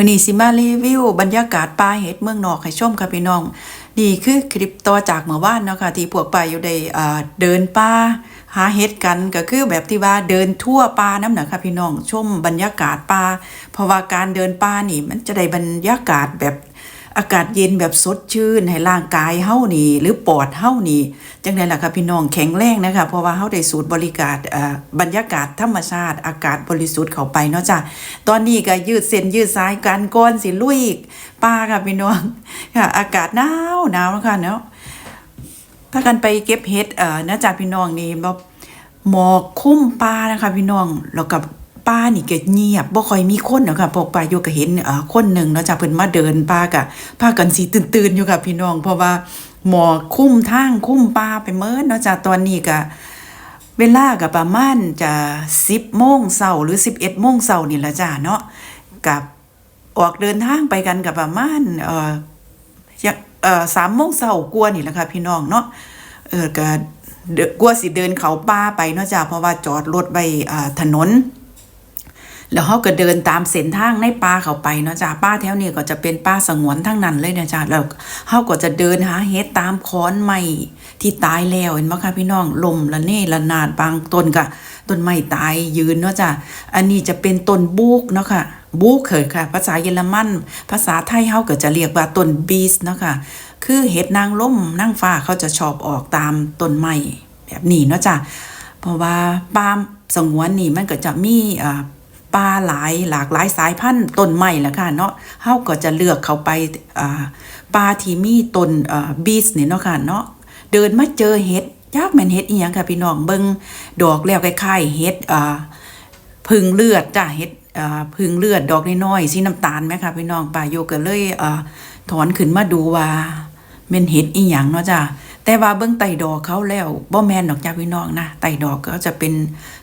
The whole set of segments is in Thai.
มือนี้สิมารีวิวบรรยากาศป่าเห็ดเมืองนอกให้ชมค่ะพี่น้อง นี่คือคลิปต่อจากเมื่อวานเนาะค่ะที่พวกไปอยู่ได้เดินป่าหาเห็ดกันก็คือแบบที่ว่าเดินทั่วป่าน้ำหนักค่ะพี่น้องชมบรรยากาศป่าเพราะว่าการเดินป่านี่มันจะได้บรรยากาศแบบ อากาศเย็นแบบสดชื่นให้ร่างกายเฮานี่ หรือปอดเฮานี่จังไดล่ะค่ะพี่น้องแข็งแรงนะคะเพราะว่าเฮาได้สูดบริการอ่าบรรยากาศธรรมชาติ อากาศบริสุทธิ์เข้าไปเนาะจ้ะตอนนี้ก็ยืดเส้นยืดสายกันก่อนสิลุยป่าค่ะพี่น้องค่ะ อากาศหนาวหนาวนะคะเนาะถ้ากันไปเก็บเห็ดเอ่อนะจ๊ะพี่น้องนี่แบบหมอกคุ้มปลานะคะพี่น้องแล้วกับ ป้านี่ก็เงียบบ่ค่อยมีคนเนาะค่ะพวกป้าอยู่ก็เห็นเอ่อคนหนึ่งเนาะจ้ะเพิ่นมาเดินป่ากะพากันสิตื่นๆอยู่ค่ะพี่น้อง เพราะว่าหมอคุ้มทางคุ้มปลาไปเมิดเนาะจ้ะตอนนี้ก็เวลาก็ประมาณจะ10โมงเช้าหรือ11โมงเช้านี่ละจ้ะเนาะกับออกเดินทางไปกันกับประมาณเอ่อจะเอ่อสามโมงเช้ากว่านี่แหละค่ะพี่น้องเนาะเออก็เดกว่าสิเดินเขาป่าไปเนาะจ้ะเพราะว่าจอดรถไว้อ่าถนน แล้วเขาก็เดินตามเส้นทางในป่าเขาไปเนาะจ้ะป่าแถวนี้ก็จะเป็นป่าสงวนทั้งนั้นเลยนะจ้ะแล้วเขาก็จะเดินหาเห็ดตามค้อนไม้ที่ตายแล้วเห็นไหมคะพี่น้องลมละเน่ละนาดบางต้นก็ต้นไม้ตายยืนเนาะจ้ะอันนี้จะเป็นต้นบูกเนาะค่ะบูกเคยค่ะ ภาษาเยอรมัน ภาษาไทยเขาก็จะเรียกว่าต้นบีสเนาะค่ะคือเห็ดนางล่มนางฟ้าเขาจะชอบออกตามต้นไม้แบบนี้เนาะจ้ะเพราะว่าป่าสงวนนี่มันก็จะมีอ่า ป่าหลายหลากหลายสายพันธุ์ต้นไม้ละค่ะเนาะเฮาก็จะเลือกเขาไปอ่าป่าที่มีต้นอ่าบีสนี่เนาะค่ะเนาะเดินมาเจอเห็ดยากแม่นเห็ดอีหยังค่ะพี่น้องเบิ่งดอกแล้วคล้ายๆเห็ดอ่าพึ่งเลือดจ้ะเห็ดอ่าพึ่งเลือดดอกน้อยๆสีน้ำตาลไหมค่ะพี่น้องป่าโยก็เลยอ่าถอนขึ้นมาดูว่าแม่นเห็ดอีหยังเนาะจ้ะ แต่ว่าเบื้องไตดอกเขาแล้วบ่แมนดอกจ้าพี่น้องนะไตดอกก็จะเป็น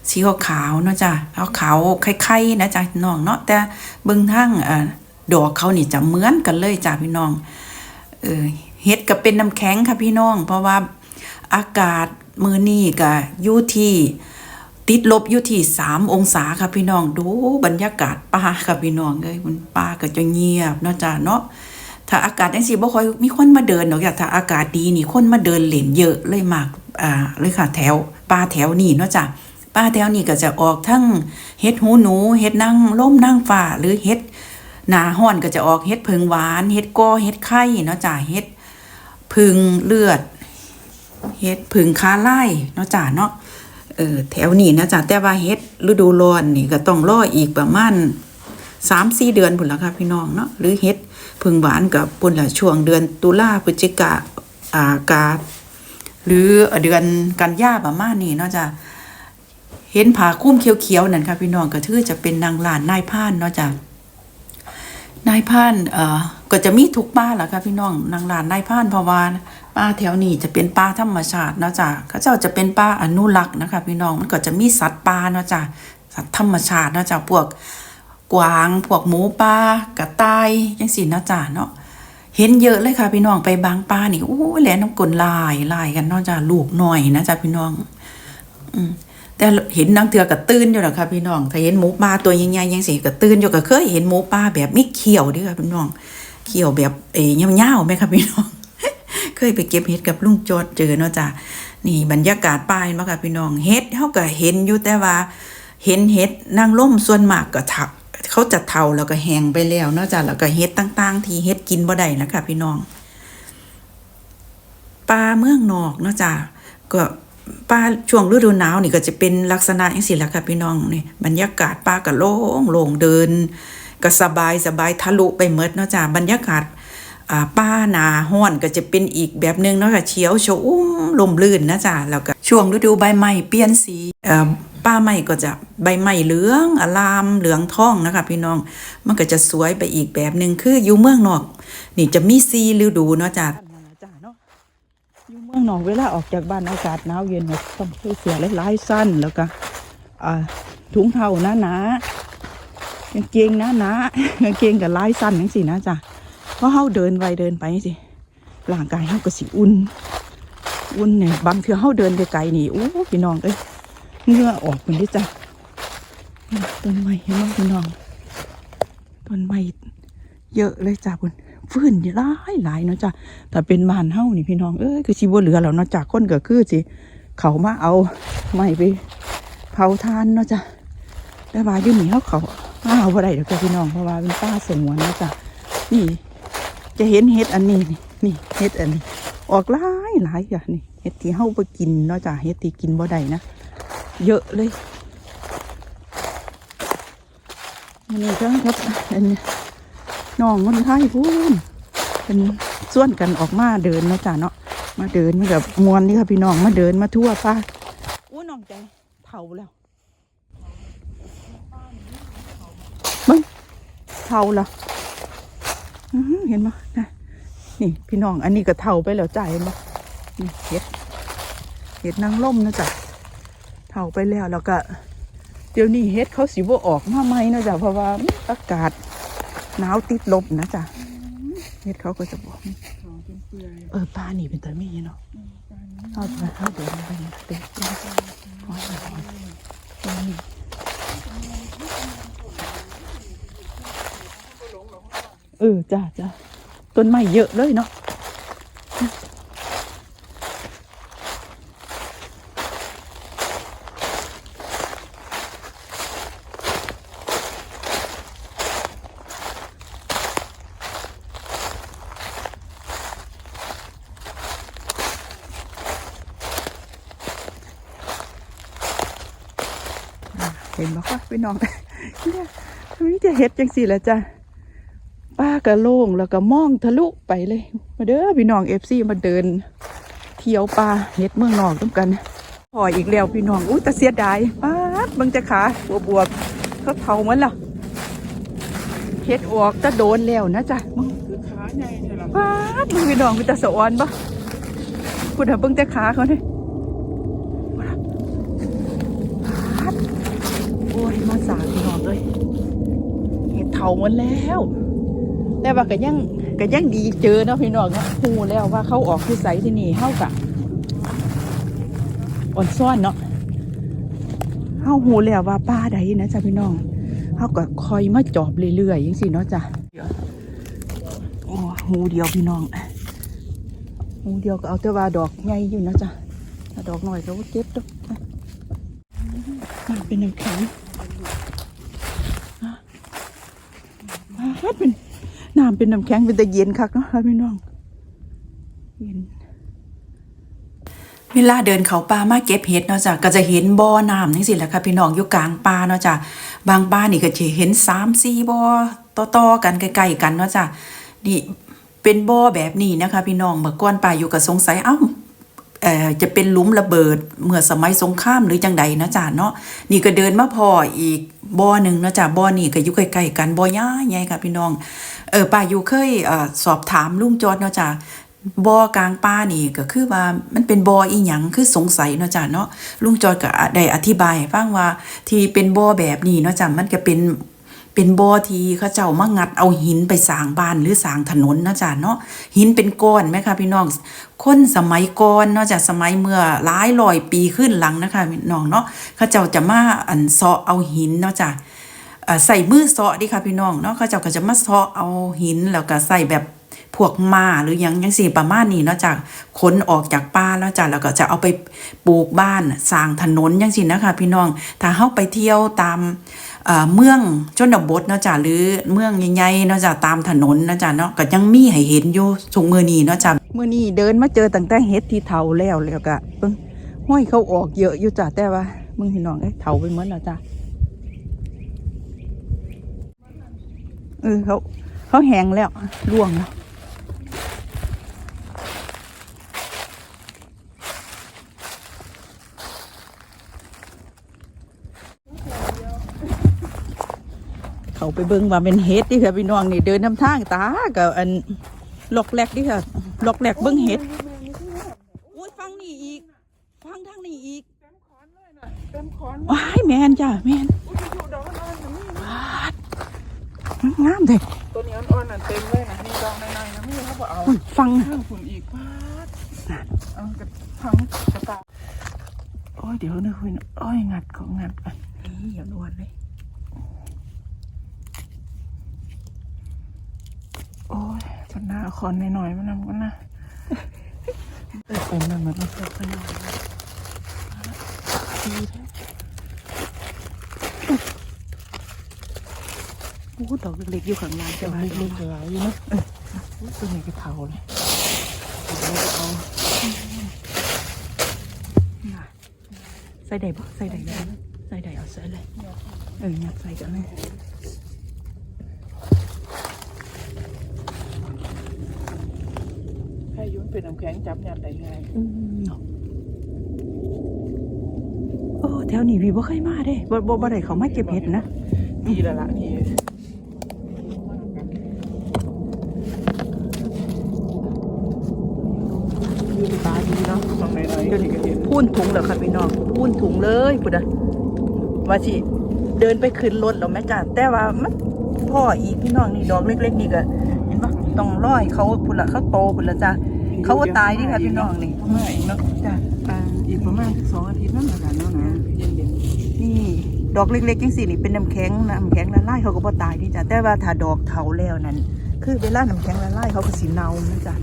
สีขาวๆเนาะจ้ะขาวขาวๆไข่ๆนะจ้าพี่น้องเนาะแต่เบื้องทั้งเอ่อดอกเขานี่จะเหมือนกันเลยจ้าพี่น้องเออเฮ็ดก็เป็นน้ำแข็งค่ะพี่น้อง เพราะว่าอากาศมือนี่ก็อยู่ที่ติดลบอยู่ที่สามองศาค่ะพี่น้อง ดูบรรยากาศป่าค่ะพี่น้องเอ้ยมันป่าก็จะเงียบเนาะจ้าเนาะ ถ้าอากาศจังซี่บ่ค่อยมีคนมาเดินดอกจ้ะถ้าอากาศดีนี่คนมาเดินเล่นเยอะเลยมากอ่าเลยค่ะแถวป่าแถวนี้เนาะจ้ะป่าแถวนี้ก็จะออกทั้งเฮ็ดหูหนูเฮ็ดนางล่มนางฟ้าหรือเฮ็ดหนาฮ้อนก็จะออกเฮ็ดเพิงหวานเฮ็ดกอเฮ็ดไข่เนาะจ้ะเฮ็ดพึ่งเลือดเฮ็ดพึ่งคาไล่เนาะจ้ะเนาะเออแถวนี้นะจ้ะแต่ว่าเฮ็ดฤดูร้อนนี่ก็ต้องรออีกประมาณ สามสี่เดือนพุ่นละค่ะพี่น้องเนาะหรือเฮ็ดพึ่งหวานกับปุ่นละช่วงเดือนตุลาพฤศจิกาอากาศหรือเดือนกันยาประมาณนี้เนาะจ้ะเห็นผาคุ้มเขียวๆนั่นค่ะพี่น้องก็ถือจะเป็นนางลานนายพานเนาะจ้ะนายพานเอ่อก็จะมีทุกป้าแหละค่ะพี่น้องนางลานนายพานเพราะว่าป้าแถวนี้จะเป็นป้าธรรมชาติเนาะจ้ะเขาเจ้าจะเป็นป้าอนุรักษ์นะคะพี่น้องมันก็จะมีสัตว์ป่าเนาะจ้ะสัตว์ธรรมชาติเนาะจ้ะพวก กวางพวกหมูป่ากระต่ายจังสินะจ้าเนาะเห็นเยอะเลยค่ะพี่น้องไปบางป่านี่โอ้แหลน้ำกลนลายลายกันนาะจ้าลูกหน่อยนะจ้าพี่น้อง อืมแต่เห็นนางเถือกระตื้นอยู่หรอกค่ะพี่น้อง ถ้าเห็นหมูป่าตัวใหญ่ๆยังสิกระตื้นอยู่ก็เคยเห็นหมูป่าแบบไม่เขียวด้วยค่ะพี่น้อง เขียวแบบเอ๋ยเงี้ยๆไหมค่ะพี่น้อง เคยไปเก็บเห็ดกับลุงจอดเจอเนาะจ้ะนี่บรรยากาศป่ายมาค่ะพี่น้องเห็ดเขาก็เห็นอยู่แต่ว่า เห็นเห็ดนางล่มส่วนมากก็ทัก เขาจะเทาแล้วก็แห้งไปแล้วเนาะจ้ะแล้วก็เห็ดต่างๆ ที่เห็ดกินบ่ได้นะคะพี่น้องปลาเมืองนอกเนาะจ้ะก็ปลาช่วงฤดูหนาวนี่ก็จะเป็นลักษณะอย่างสิละค่ะพี่น้องนี่บรรยากาศปลาก็โล่งโล่งเดิน ก็สบายสบายทะลุไปหมดเนาะจ้ะบรรยากาศอ่าป้าหนาห้อนก็จะเป็นอีกแบบหนึงเนาะค่ะเขียวชอุ่มลมลื่นนะจ๊ะแล้วก็ช่วงฤดูใบไม้เปลี่ยนสีอ่อ ป้าไม้ก็จะใบไม้เหลืองอลามเหลืองทองนะคะ พี่น้องมันก็จะสวยไปอีกแบบหนึ่งคืออยู่เมืองนอก นี่จะมีสีฤดูเนาะจ้ะจ้าอยู่เมืองหนองเวลาออกจากบ้านอากาศหนาวเย็นเนี่ยต้องใส่เสื้อลายสั้นแล้วก็ถุงเท้าหนาหนากางเกงหนาหนากางเกงกับลายสั้นจังสินะจ้ะเพราะเฮาเดินไปเดินไปสิร่างกายเฮาก็สิอุ่น อุ่นเนี่ยบางเทื่อเฮาเดินไกลๆนี่โอ้พี่น้องเอ้ย เงื่อออกเป็นดิจ้ะต้นไม้เห็นไหมพี่น้องต้นไม้เยอะเลยจ้ะคุณฟื้นหลายหลายเนาะจ้ะแต่เป็นบ้านเฮานี่พี่น้องเอ้ยคือชีบ่เหลือแล้วเนาะจ้ะคนก็คือสิเขามาเอาไม้ไปเผาทานเนาะจ้ะแต่ว่าอยู่นี่เฮาเขามาเอาบ่ได้ดอกจ้ะพี่น้องเพราะว่าเป็นป่าสงวนเนาะจ้ะนี่ จะเห็นเห็ดอันนี้นี่นี่เห็ดอันนี้ ออกหลายหลายจ้ะนี่เห็ดที่เฮาไปกินเนาะจ้ะเห็ดที่กินบ่ได้นะ เยอะเลยอันนี้ก็ครับอันนี้น้องคนไทยพูนเป็นส่วนกันออกมาเดินนะจ้ะเนาะมาเดินมากับมวนนี่ค่ะพี่น้องมาเดินมาทั่วป้าอู้น้องใจเผาแล้วมึงเผาแล้วเห็นไหมนะนี่พี่น้องอันนี้ก็เท่าไปแล้วจ่ายเห็นปะนี่เห็ดเห็ดนางล่มนะจ๊ะ เท่าไปแล้วแล้วก็ เดี๋ยวนี้เห็ดเขาสิบ่ออกมาใหม่นะจ๊ะเพราะว่าอากาศหนาวติดลบนะจ๊ะเห็ดเขาก็จะบอกเออปลานี่เป็นตัวมีเนาะเอาไปเอาเดี๋ยวไปเต็มเต็มปลานี่เออจ้าจ้าต้นไม้เยอะเลยเนาะ เห็นไหมคะพี่น้องเนี่ยนี่จะเห็ดจังสี่แหละจ้ะป้าก็โล่งแล้วก็มองทะลุไปเลย มาเด้อพี่น้องเอฟซีมาเดิน เที่ยวป่าเฮ็ดเมืองนอกต้องกันพออีกแล้วพี่น้องอุ้แต่เสียดายป้าเบิ่งจะขาบวบบวบเขาเผามันล่ะเฮ็ดออกจะโดนแล้วนะจ๊ะมึงคือขาใหญ่เนี่ยหรอป้ามึงพี่น้องมีต่สะออนปะพูดถึงเบิ่งจะขาเขาเนี่ยป้าดโอ้ยมาสาพี่น้องเลยเฮ็ดเถาหมันแล้ว แต่ว่าก็ยังก็ยังดีเจอเนาะพี่น้องเนาะฮู้แล้วว่าเขาออกที่ไสที่นี่เฮากะอ่อนซ่อนเนาะเฮาฮู้แล้วว่าป้าใดนะจ๊ะพี่น้องเฮาก็คอยมาจอบเรื่อยๆจังซี่เนาะจ้ะโอ้หูเดียวพี่น้องหูเดียวก็เอาแต่ว่าดอกใหญ่อยู่นะจ๊ะดอกหน้อยก็เก็บดอกมันเป็นน้ำแข็งอะ อะเป็นน้ำเป็นน้ำแข็งเป็นแต่เย็นคักเนาะค่ะพี่น้องเย็นเวลาเดินเขาป่ามาเก็บเห็ดเนาะจ้ะก็จะเห็นบ่อน้ำนี่สิแหละค่ะพี่น้องอยู่กลางป่าเนาะจ้ะบางป่านี่ก็จะเห็นสามสี่บ่อต่อๆกันใกล้ๆกันเนาะจ้ะนี่เป็นบ่อแบบนี้นะคะ พี่น้องเมื่อก่อนป่าอยู่ก็สงสัยเอ้าเอ่อ จะเป็นลุมระเบิดเมื่อสมัยสงครามหรือจังใดนะจ้ะเนาะนี่ก็เดินมาพออีกบ่อหนึ่งนะจ้ะบ่อนี่ก็อยู่ใกล้ๆกันบ่อย่าใหญ่ค่ะพี่น้องเออป้าอยู่เคยเออสอบถามลุงจอดเนาะจ้ะบ่อกลางป่านี่ก็คือว่ามันเป็นบ่ออีหยังคือสงสัยเนาะจ้ะเนาะลุงจอดก็ได้อธิบายฟังว่าที่เป็นบ่อแบบนี้เนาะจ้ะมันก็เป็น เป็นบ่อทีเขาเจ้ามางัดเอาหินไปสร้างบ้านหรือสร้างถนนนะจ๊ะเนาะหินเป็นก้อนไหมคะพี่น้องคนสมัยก่อนเนาะจากสมัยเมื่อหลายร้อยปีขึ้นหลังนะคะพี่น้องเนาะเขาเจ้าจะมาอันเซาะเอาหินเนาะจ้ะใส่มือเซาะดิค่ะพี่น้องเนาะเขาเจ้าก็จะมาเซาะเอาหินแล้วก็ใส่แบบ พวกมาหรือยังยังสี่ประมาณนี้เนาะจากขนออกจากป่าแล้วจ้ะแล้วก็จะเอาไปปลูกบ้านสร้างถนนยังสินะคะพี่น้องถ้าเข้าไปเที่ยวตามเมืองชนบทเนาะจ้ะหรือเมืองใหญ่ๆเนาะจ้ะตามถนนเนาะจ้ะเนาะก็ยังมีให้เห็นอยู่ทุกมือนี้เนาะจ้ะมือนี้เดินมาเจอตั้งแต่เฮ็ดที่เถาแล้วแล้วก็เบิ่งห้อยเขาออกเยอะอยู่จ้ะแต่ว่ามึงพี่น้องเอ้เถาไปหมดแล้วจ้ะเออเขาเขาแห้งแล้วร่วงแล้ว ไปเบิ่งว่าเป็นเฮ็ดดิค่ะพี่น้องนี่เดินนำทางตากับอันล็อกแรกดิค่ะล็อกแรกเบิ่งเฮ็ดอุ้ยฟังนี่อีก ฟังทางนี้อีกเต็มขอนเลยนะเต็มขอนว้ายแมนจ้ะแมนอุ้ยอยู่ดอกอ่อนๆนะนี่วาดงามเลยตัวนี้อ่อนๆน่ะเต็มเลยนะนี่ดอกในๆนะไม่เขาบอกเอาอุ้ยฟังนะข้างฝุ่นอีกปาดเอากระถังกระตาโอ้ยเดี๋ยวนะคุณโอ้ยงัดของงัดก่อนนี่อย่านวลเลย อ้ยปัญหาคอนหน่อยๆมันนำกันนะเออเป็นนั่นมันต้องเพิ่มขนาดดีแท้โอ้ดอกเล็กๆอยู่ข้างล่างจะมาเล็กๆหลายอยู่นะเออโอ้ยตัวนี้ก็เท่าเลยเอาเลยเอาใส่ได้บ่ใส่ได้เลยใส่ได้เอาใส่เลยเออยัดใส่กันเลย ให้ยุ่น เป็นน้ำแข็งจับยัดได้ไงอืมเนาะโอ้แถวนี้พี่บ่เคยมาเด้บ่บ่บ่ได้เขามาเก็บเห็ดนะดีแล้วล่ะที่ตาดีเนาะตรงไหนๆก็เห็นพูนถุงเหรอครับพี่น้องพูนถุงเลยพุดะว่าสิเดินไปขึ้นรถแล้วแม่จ้าแต่ว่ามันพ่ออีกพี่น้องนี่ดอกเล็ก ๆ นี่ก็เห็นปะต้องร้อยเขาพุ่นละเขาโตพุ่นละจ้า เขาก็ตายนี่ค่ะพี่น้องนี่ประมาณอีกเนาะจ้าอ่าอีกประมาณสองอาทิตย์นั่นแหละค่ะเนาะนะเย็นนี่ดอกเล็กๆจังสี่นี่เป็นน้ำแข็งน้ำแข็งละลายเขาก็บ่ตายนี่จ้ะแต่ว่าถ้าดอกเถาแล้วนั่นคือเวลาน้ำแข็งละลายเขาก็สิเน่านะจ้ะ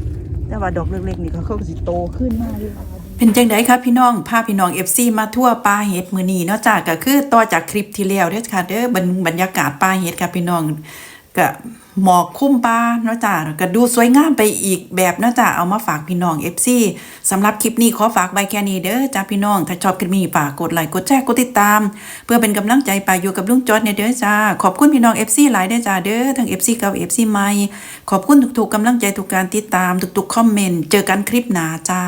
แต่ว่าดอกเล็กๆนี่เขาเขาก็สิโตขึ้นมากเลยเป็นจังไดครับพี่น้องพาพี่น้อง FC มาทั่วป่าเห็ดมื้อนี้เนาะจ้าก็คือต่อจากคลิปที่แล้วเด้อค่ะเด้อบรรบรรยากาศป่าเห็ดค่ะพี่น้องก็ หมอกคุ้มป่าเนาะจ้าก็ดูสวยงามไปอีกแบบเนาะจ้าเอามาฝากพี่น้อง FC สำหรับคลิปนี้ขอฝากไว้แค่นี้เด้อจ้าพี่น้อง ถ้าชอบคลิปนี้ฝากกดไลค์กดแชร์กดติดตาม เพื่อเป็นกำลังใจไปอยู่กับลุงจอดเนี่ยเด้อจ้าขอบคุณพี่น้อง FC หลายเด้อจ้าเด้อทั้ง FC เก่า FC ใหม่ขอบคุณทุกๆกำลังใจทุกการติดตามทุกๆคอมเมนต์เจอกันคลิปหน้าจ้า